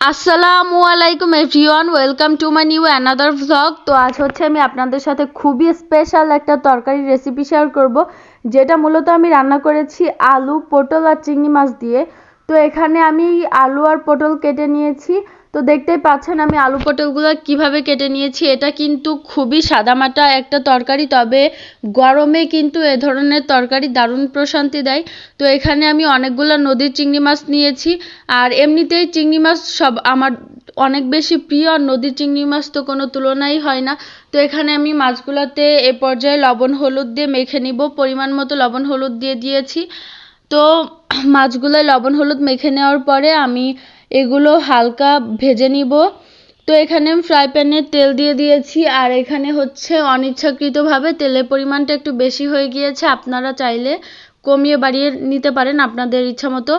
আসসালামু আলাইকুম everyone, welcome to my new another vlog তো আজ হচ্ছে আমি আপনাদের সাথে খুবই স্পেশাল একটা তরকারি রেসিপি শেয়ার করব, যেটা মূলত আমি রান্না করেছি আলু, পটল আর চিংড়ি মাছ দিয়ে। তো এখানে আমি আলু আর পটল কেটে নিয়েছি। তো দেখতেই পাচ্ছেন আমি আলু পটলগুলো কীভাবে কেটে নিয়েছি। এটা কিন্তু খুবই সাদামাটা একটা তরকারি, তবে গরমে কিন্তু এ ধরনের তরকারি দারুণ প্রশান্তি দেয়। তো এখানে আমি অনেকগুলো নদীর চিংড়ি মাছ নিয়েছি, আর এমনিতেই চিংড়ি মাছ সব আমার অনেক বেশি প্রিয়, আর নদীর চিংড়ি মাছ তো কোনো তুলনাই হয় না। তো এখানে আমি মাছগুলোতে এ পর্যায়ে লবণ, হলুদ দিয়ে মেখে নিব, পরিমাণ মতো লবণ, হলুদ দিয়ে দিয়েছি। তো মাছগুলোয় লবণ, হলুদ মেখে নেওয়ার পরে আমি এগুলো হালকা ভেজে নিব। তো এখানে ফ্রাই প্যানে তেল দিয়ে দিয়েছি। আর এখানে হচ্ছে অনিচ্ছাকৃতভাবে তেলের পরিমাণটা একটু বেশি হয়ে গিয়েছে। আপনারা চাইলে কমিয়ে বাড়িয়ে নিতে পারেন আপনাদের ইচ্ছা মতো।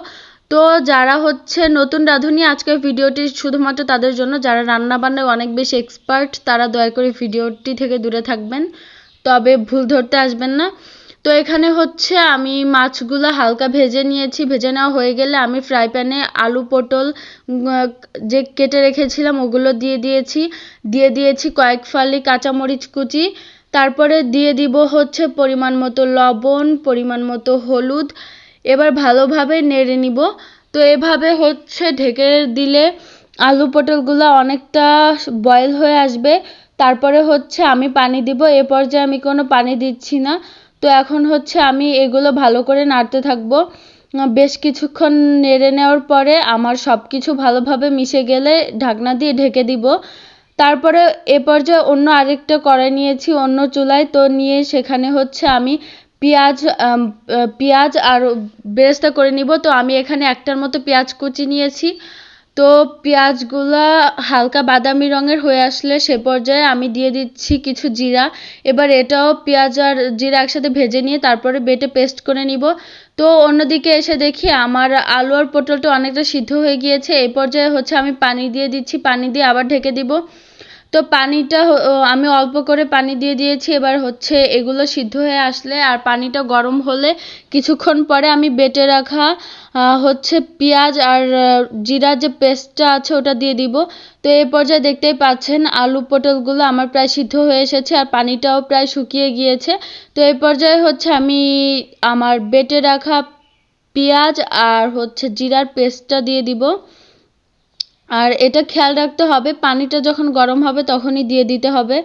তো যারা হচ্ছে নতুন রাঁধুনি, আজকের ভিডিওটি শুধুমাত্র তাদের জন্য। যারা রান্না বান্নায় অনেক বেশি এক্সপার্ট তারা দয়া করে ভিডিওটি থেকে দূরে থাকবেন। তবে ভুল ধরতে আসবেন না। তো এখানে হচ্ছে আমি মাছগুলো হালকা ভেজে নিয়েছি। ভেজে নেওয়া হয়ে গেলে আমি ফ্রাই প্যানে আলু পটল যে কেটে রেখেছিলাম ওগুলো দিয়ে দিয়েছি। দিয়ে দিয়েছি কয়েক ফালি কাঁচামরিচ কুচি। তারপরে দিয়ে দিব হচ্ছে পরিমাণ মতো লবণ, পরিমাণ মতো হলুদ। এবার ভালোভাবে নেড়ে নিব। তো এভাবে হচ্ছে ঢেকে দিলে আলু পটলগুলো অনেকটা বয়েল হয়ে আসবে। তারপরে হচ্ছে আমি পানি দিব। এ পর্যায়ে আমি কোনো পানি দিচ্ছি না। তো এখন হচ্ছে আমি এগুলো ভালো করে নাড়তে থাকব। বেশ কিছুক্ষণ নেড়ে নেওয়ার পরে আমার সব কিছু ভালোভাবে মিশে গেলে ঢাকনা দিয়ে ঢেকে দিব। তারপরে এ পর্যায়ে অন্য আরেকটা কড়াই নিয়েছি অন্য চুলায়। তো নিয়ে সেখানে হচ্ছে আমি পেঁয়াজ পেঁয়াজ আর বেরেস্তা করে নিব। তো আমি এখানে একটার মতো পেঁয়াজ কুচি নিয়েছি। তো পেঁয়াজগুলা হালকা বাদামি রঙের হয়ে আসলে সে পর্যায়ে আমি দিয়ে দিচ্ছি কিছু জিরা। এবার এটাও পেঁয়াজ আর জিরা একসাথে ভেজে নিয়ে তারপরে বেটে পেস্ট করে নিব। তো অন্যদিকে এসে দেখি আমার আলু আর পটলটা অনেকটা সিদ্ধ হয়ে গিয়েছে। এই পর্যায়ে হচ্ছে আমি পানি দিয়ে দিচ্ছি, পানি দিয়ে আবার ঢেকে দিব। তো পানিটা আমি অল্প করে পানি দিয়ে দিয়েছি। এবার হচ্ছে এগুলো সিদ্ধ হয়ে আসলে আর পানিটা গরম হলে কিছুক্ষণ পরে আমি বেটে রাখা হচ্ছে পেঁয়াজ আর জিরার যে পেস্টটা আছে ওটা দিয়ে দিব। তো এই পর্যায়ে দেখতেই পাচ্ছেন আলু পটলগুলো আমার প্রায় সিদ্ধ হয়ে এসেছে আর পানিটাও প্রায় শুকিয়ে গিয়েছে। তো এই পর্যায়ে হচ্ছে আমি আমার বেটে রাখা পেঁয়াজ আর হচ্ছে জিরার পেস্টটা দিয়ে দিব। আর এটা খেয়াল রাখতে হবে, পানিটা যখন গরম হবে তখনই দিয়ে দিতে হবে।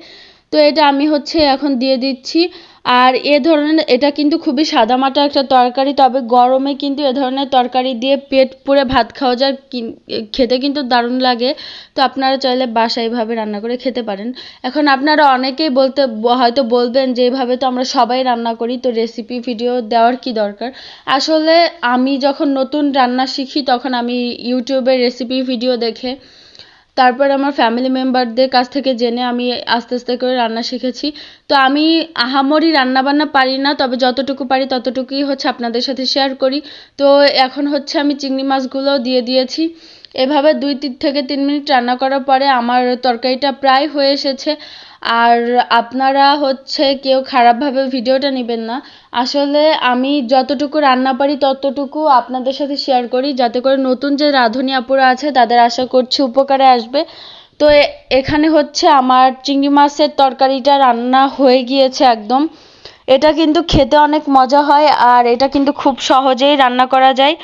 তো এটা আমি হচ্ছে এখন দিয়ে দিচ্ছি। আর এ ধরনের, এটা কিন্তু খুবই সাদামাটা একটা তরকারি, তবে গরমে কিন্তু এ ধরনের তরকারি দিয়ে পেট পুরে ভাত খাওয়া যায় খেতে কিন্তু দারুণ লাগে। তো আপনারা চাইলে বাসায় এভাবে রান্না করে খেতে পারেন। এখন আপনারা অনেকেই বলতে হয়তো বলবেন যে, এভাবে তো আমরা সবাই রান্না করি, তো রেসিপি ভিডিও দেওয়ার কি দরকার? আসলে আমি যখন নতুন রান্না শিখি, তখন আমি ইউটিউবের রেসিপি ভিডিও দেখে তারপর আমার ফ্যামিলি মেম্বারদের কাছ থেকে জেনে আমি আস্তে আস্তে করে রান্না শিখেছি। তো আমি আহামরি রান্নাবান্না পারি না, তবে যতটুকু পারি ততটুকুই হচ্ছে আপনাদের সাথে শেয়ার করি। তো এখন হচ্ছে আমি চিংড়ি মাছগুলো দিয়ে দিয়েছি। এভাবে দুই থেকে তিন মিনিট রান্না করার পরে আমার তরকারিটা প্রায় হয়ে এসেছে। আর আপনারা হচ্ছে কেউ খারাপভাবে ভিডিওটা নেবেন না। আসলে আমি যতটুকু রান্না পারি ততটুকু আপনাদের সাথে শেয়ার করি। যাতে করে নতুন যে রাঁধুনি আপুরা আছে, তাদের আশা করছি উপকারে আসবে। তো এখানে হচ্ছে আমার চিংড়ি মাছের তরকারিটা রান্না হয়ে গিয়েছে একদম। এটা কিন্তু খেতে অনেক মজা হয়, আর এটা কিন্তু খুব সহজেই রান্না করা যায়।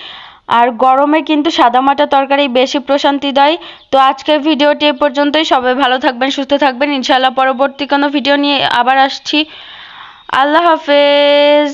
আর গরমে কিন্তু সাদামাটা তরকারি বেশি প্রশান্তি দেয়। তো আজকের ভিডিওটি এ পর্যন্তই। সবাই ভালো থাকবেন, সুস্থ থাকবেন। ইনশাআল্লাহ পরবর্তী কোনো ভিডিও নিয়ে আবার আসছি। আল্লাহ হাফেজ।